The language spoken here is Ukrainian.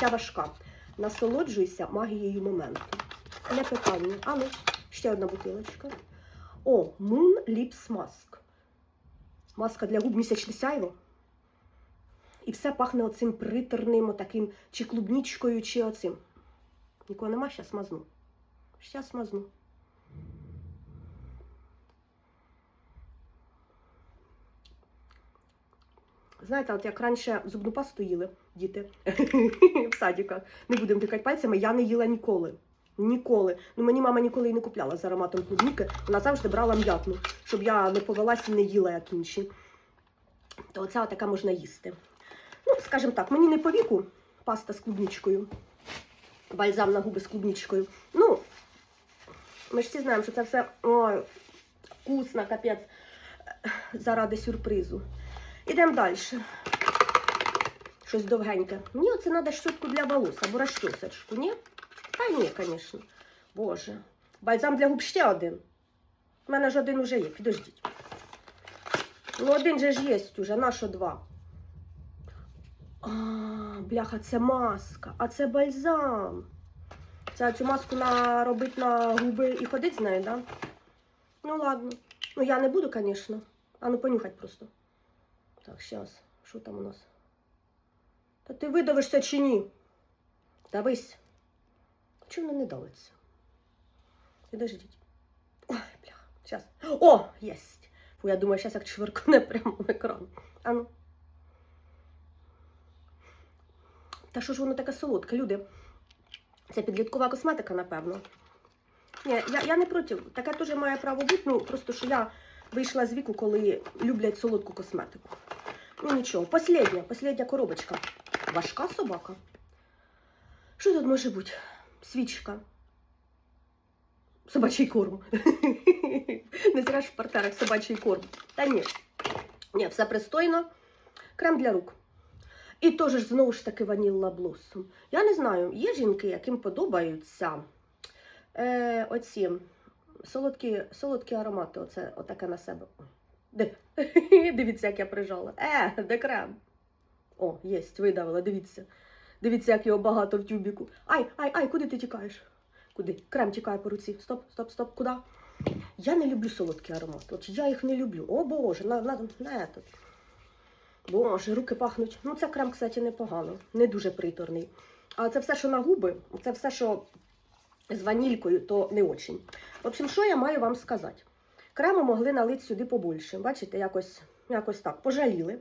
ця важка. Насолоджуйся магією моменту. Не питання. А ну, ще одна бутилочка. О, Moon Lips Mask. Маска для губ місячне сяйво. І все пахне оцим приторним, таким, чи клубнічкою, чи оцим. Нікого нема, щас мазну. Щас мазну. Знаєте, от як раніше зубну пасту їли діти в садиках, не будемо тикати пальцями, я не їла ніколи. Ніколи. Ну мені мама ніколи і не купляла з ароматом клубніки. Вона завжди брала м'ятну, щоб я не повелась і не їла як інші. То оця така можна їсти. Ну, скажімо так, мені не по віку паста з клубничкою, бальзам на губи з клубничкою. Ну, ми ж всі знаємо, що це все ой, вкусно, капець, заради сюрпризу. Ідемо далі. Щось довгеньке. Мені оце треба щотку для волос або розчосочку, ні? Та ні, звісно. Боже. Бальзам для губ ще один. У мене ж один уже є, підождіть. Ну, один же ж є уже, на що два? А, бляха, це маска, а це бальзам. Це цю маску на, робить на губи і ходить з нею, так? Да? Ну ладно. Ну я не буду, звісно. А ну понюхать просто. Так, зараз. Що там у нас? Та ти видавишся чи ні? Давись. Чому воно не давиться? Підождіть. Ой, бляха. Зараз. О, єсть. Фу, я думаю, зараз як чверкне прямо в екран. А ну. Та що ж воно таке солодке, люди? Це підліткова косметика, напевно. Ні, я, я не проти. Таке теж має право бути. Ну, просто що я вийшла з віку, коли люблять солодку косметику. Ну нічого. Последня, последня коробочка. Важка собака. Що тут може бути? Свічка. Собачий корм. Не зря ж в партерах собачий корм. Та ні. Ні, все пристойно. Крем для рук. І теж знову ж таки ванілла блоссом. Я не знаю, є жінки, яким подобаються е, оці солодкі, солодкі аромати. Оце отаке на себе. Ой, Дивіться, як я прижала. Е, де крем? О, єсть, видавила, дивіться. Дивіться, як його багато в тюбіку. Ай, ай, ай, куди ти тікаєш? Куди? Крем тікає по руці. Стоп, стоп, стоп, куди? Я не люблю солодкі аромати. От я їх не люблю. О Боже, на, на, на этот. Боже, руки пахнуть. Ну, це крем, кстати, непогано. Не дуже приторний. А це все, що на губи, це все, що з ванількою, то не очень. В общем, що я маю вам сказати? Крему могли налити сюди побольше. Бачите, якось, якось так, пожаліли.